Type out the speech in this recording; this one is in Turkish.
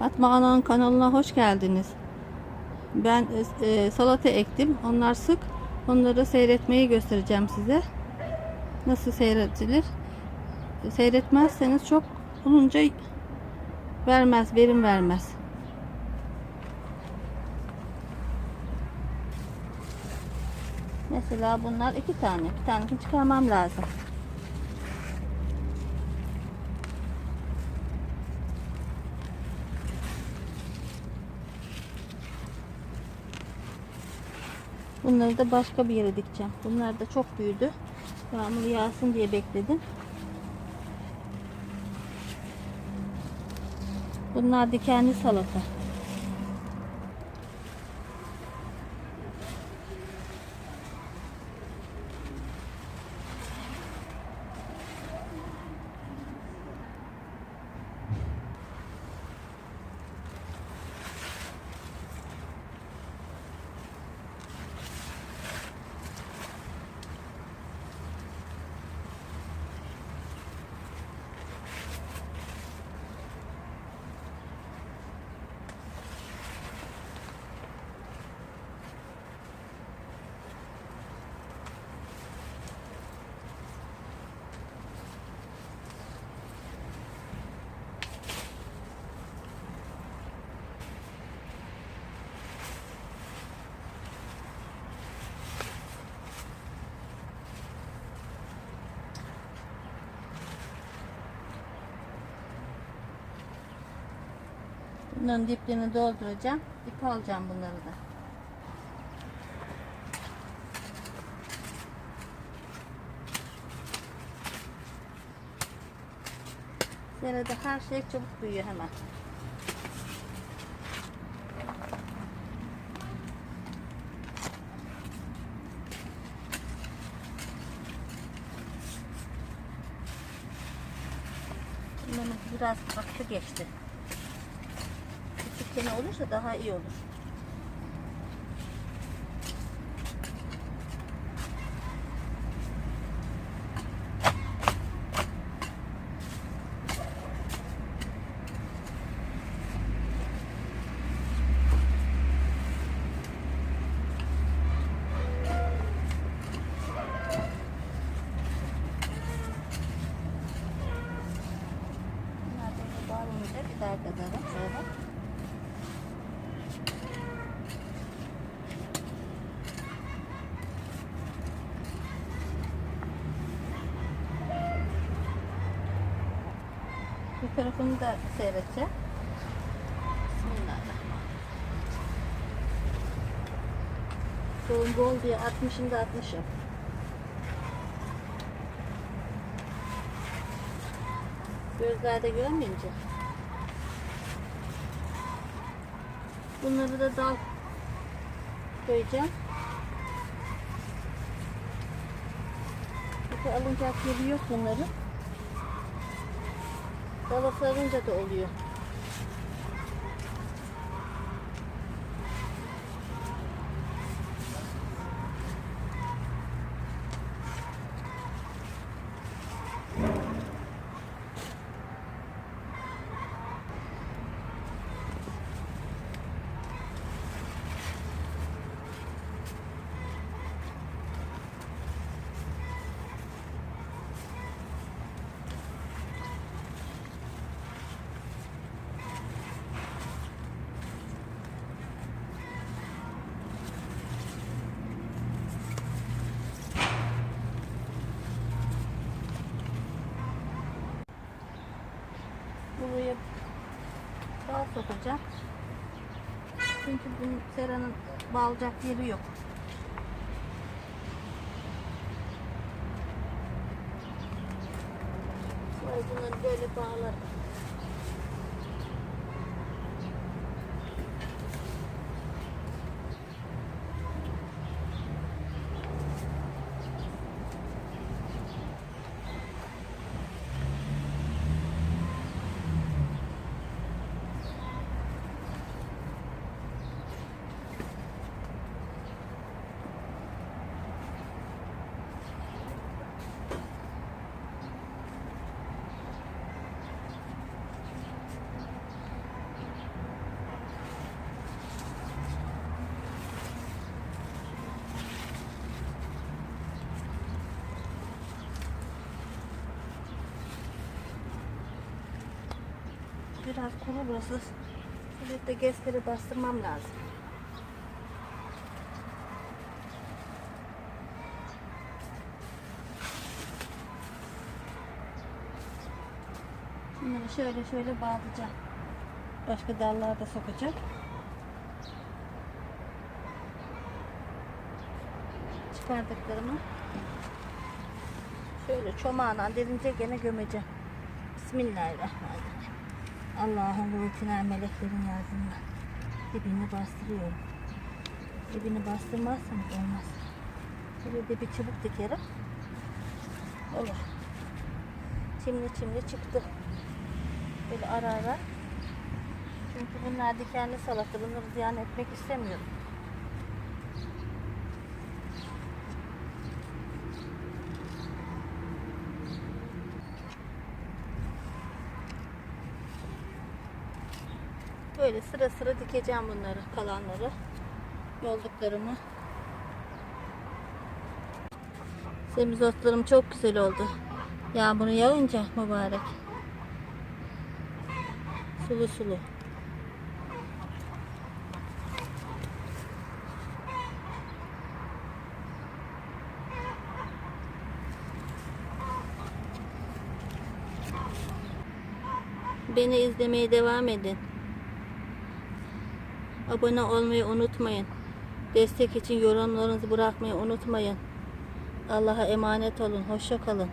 Fatma Ana'nın kanalına hoş geldiniz. Ben e, e, salata ektim. Onlar sık. Onları seyretmeyi göstereceğim size. Nasıl seyredilir? Seyretmezseniz çok olunca vermez, verim vermez. Mesela bunlar iki tane. Bir tanesini çıkarmam lazım. Bunları da başka bir yere dikeceğim. Bunlar da çok büyüdü. Yağmur yağsın diye bekledim. Bunlar dikenli salata. Bunların diplerini dolduracağım. İp alacağım bunları da. Serada her şey çabuk büyüyor hemen. Bunların biraz vakti geçti. Kene olursa daha iyi olur. Bunlar böyle bağlanınca bir daha kadar sonra. Bu tarafını da seyredeceğim. Bismillahirrahmanirrahim. Tohum bol diye 60'ında 60'ım. Gözlerde görmeyince. Bunları da dal koyacağım. Çünkü alınacak yeri yok bunların. Dala sarınca da oluyor. Buraya dal sokacağım. Çünkü bunun seranın bağlayacak yeri yok. Sonra bunları böyle bağlarım. Biraz kuru burası. Bir de gezleri bastırmam lazım. Bunları şöyle şöyle bağlayacağım. Başka dallar da sokacak. Çıkardıklarımı şöyle çomağına derince gene gömeceğim. Bismillahirrahmanirrahim. Allah'ın kuvvetine meleklerin yardımıyla dibini bastırıyorum. Dibini bastırmazsanız olmaz. Böyle de bir çubuk dikerim. Olur. Çimli çimli çıktı. Böyle ara ara. Çünkü bunlar dikenli salata. Bunları ziyan etmek istemiyorum. Böyle sıra sıra dikeceğim bunları, kalanları. Yolduklarımı. Semizotlarım çok güzel oldu. Yağmuru yağınca mübarek. Sulu sulu. Beni izlemeye devam edin. Abone olmayı unutmayın. Destek için yorumlarınızı bırakmayı unutmayın. Allah'a emanet olun. Hoşça kalın.